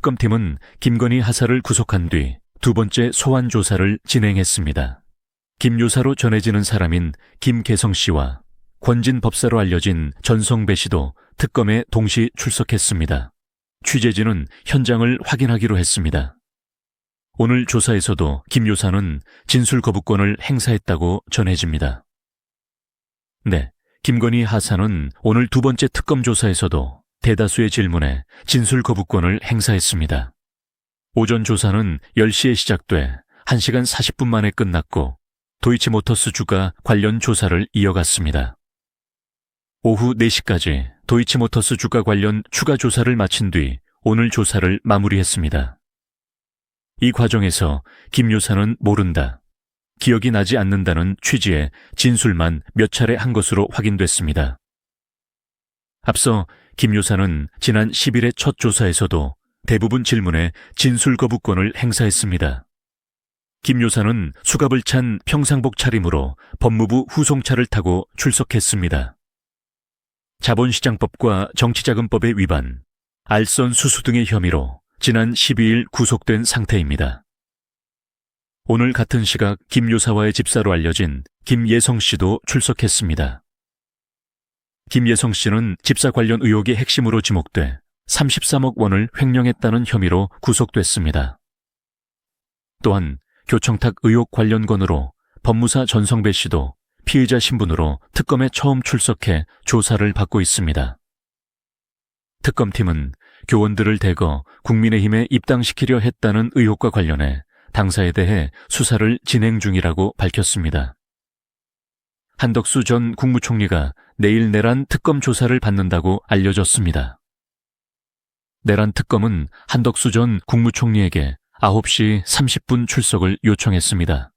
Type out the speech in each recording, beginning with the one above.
특검팀은 김건희 하사를 구속한 뒤 두 번째 소환 조사를 진행했습니다. 김 요사로 전해지는 사람인 김계성 씨와 권진 법사로 알려진 전성배 씨도 특검에 동시 출석했습니다. 취재진은 현장을 확인하기로 했습니다. 오늘 조사에서도 김 요사는 진술 거부권을 행사했다고 전해집니다. 네, 김건희 하사는 오늘 두 번째 특검 조사에서도 대다수의 질문에 진술 거부권을 행사했습니다. 오전 조사는 10시에 시작돼 1시간 40분 만에 끝났고 도이치모터스 주가 관련 조사를 이어갔습니다. 오후 4시까지 도이치모터스 주가 관련 추가 조사를 마친 뒤 오늘 조사를 마무리했습니다. 이 과정에서 김 요사는 모른다. 기억이 나지 않는다는 취지의 진술만 몇 차례 한 것으로 확인됐습니다. 앞서 김 요사는 지난 10일의 첫 조사에서도 대부분 질문에 진술 거부권을 행사했습니다. 김 요사는 수갑을 찬 평상복 차림으로 법무부 후송차를 타고 출석했습니다. 자본시장법과 정치자금법의 위반, 알선 수수 등의 혐의로 지난 12일 구속된 상태입니다. 오늘 같은 시각 김 요사와의 집사로 알려진 김예성 씨도 출석했습니다. 김예성 씨는 집사 관련 의혹의 핵심으로 지목돼 33억 원을 횡령했다는 혐의로 구속됐습니다. 또한 교청탁 의혹 관련 건으로 법무사 전성배 씨도 피의자 신분으로 특검에 처음 출석해 조사를 받고 있습니다. 특검팀은 교원들을 대거 국민의힘에 입당시키려 했다는 의혹과 관련해 당사에 대해 수사를 진행 중이라고 밝혔습니다. 한덕수 전 국무총리가 내일 내란 특검 조사를 받는다고 알려졌습니다. 내란 특검은 한덕수 전 국무총리에게 9시 30분 출석을 요청했습니다.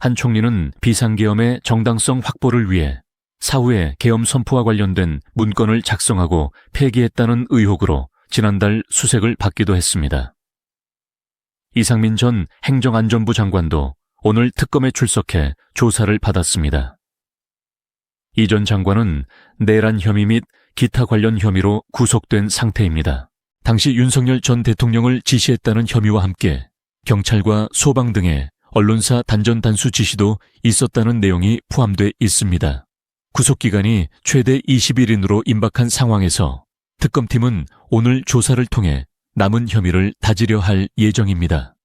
한 총리는 비상계엄의 정당성 확보를 위해 사후에 계엄 선포와 관련된 문건을 작성하고 폐기했다는 의혹으로 지난달 수색을 받기도 했습니다. 이상민 전 행정안전부 장관도 오늘 특검에 출석해 조사를 받았습니다. 이 전 장관은 내란 혐의 및 기타 관련 혐의로 구속된 상태입니다. 당시 윤석열 전 대통령을 지시했다는 혐의와 함께 경찰과 소방 등의 언론사 단전 단수 지시도 있었다는 내용이 포함돼 있습니다. 구속 기간이 최대 20일인으로 임박한 상황에서 특검팀은 오늘 조사를 통해 남은 혐의를 다지려 할 예정입니다.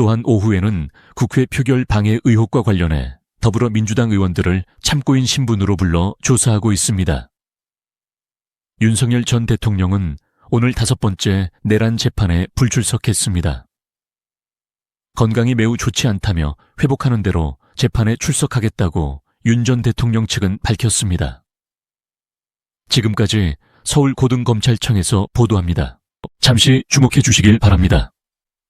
또한 오후에는 국회 표결 방해 의혹과 관련해 더불어민주당 의원들을 참고인 신분으로 불러 조사하고 있습니다. 윤석열 전 대통령은 오늘 다섯 번째 내란 재판에 불출석했습니다. 건강이 매우 좋지 않다며 회복하는 대로 재판에 출석하겠다고 윤 전 대통령 측은 밝혔습니다. 지금까지 서울고등검찰청에서 보도합니다. 잠시 주목해 주시길 바랍니다.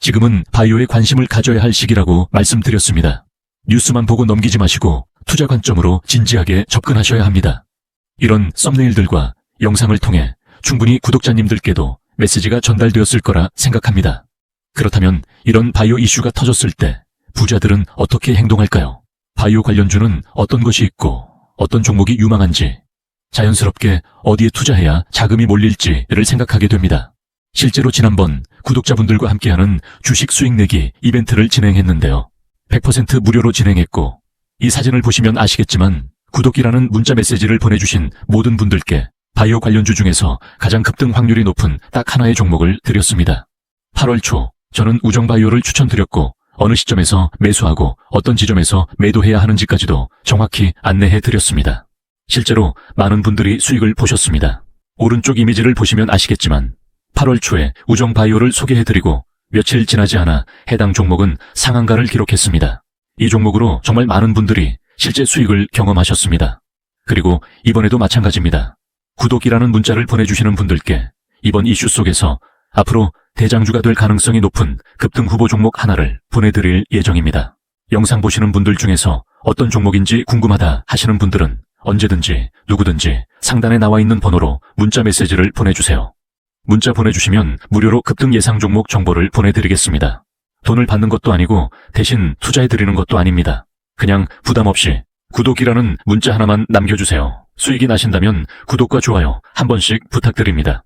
지금은 바이오에 관심을 가져야 할 시기라고 말씀드렸습니다. 뉴스만 보고 넘기지 마시고 투자 관점으로 진지하게 접근하셔야 합니다. 이런 썸네일들과 영상을 통해 충분히 구독자님들께도 메시지가 전달되었을 거라 생각합니다. 그렇다면 이런 바이오 이슈가 터졌을 때 부자들은 어떻게 행동할까요? 바이오 관련주는 어떤 것이 있고 어떤 종목이 유망한지 자연스럽게 어디에 투자해야 자금이 몰릴지를 생각하게 됩니다. 실제로 지난번 구독자분들과 함께하는 주식 수익 내기 이벤트를 진행했는데요. 100% 무료로 진행했고 이 사진을 보시면 아시겠지만 구독이라는 문자 메시지를 보내주신 모든 분들께 바이오 관련주 중에서 가장 급등 확률이 높은 딱 하나의 종목을 드렸습니다. 8월 초 저는 우정바이오를 추천드렸고 어느 시점에서 매수하고 어떤 지점에서 매도해야 하는지까지도 정확히 안내해 드렸습니다. 실제로 많은 분들이 수익을 보셨습니다. 오른쪽 이미지를 보시면 아시겠지만 8월 초에 우정바이오를 소개해드리고 며칠 지나지 않아 해당 종목은 상한가를 기록했습니다. 이 종목으로 정말 많은 분들이 실제 수익을 경험하셨습니다. 그리고 이번에도 마찬가지입니다. 구독이라는 문자를 보내주시는 분들께 이번 이슈 속에서 앞으로 대장주가 될 가능성이 높은 급등 후보 종목 하나를 보내드릴 예정입니다. 영상 보시는 분들 중에서 어떤 종목인지 궁금하다 하시는 분들은 언제든지 누구든지 상단에 나와 있는 번호로 문자 메시지를 보내주세요. 문자 보내주시면 무료로 급등 예상 종목 정보를 보내드리겠습니다. 돈을 받는 것도 아니고 대신 투자해드리는 것도 아닙니다. 그냥 부담 없이 구독이라는 문자 하나만 남겨주세요. 수익이 나신다면 구독과 좋아요 한 번씩 부탁드립니다.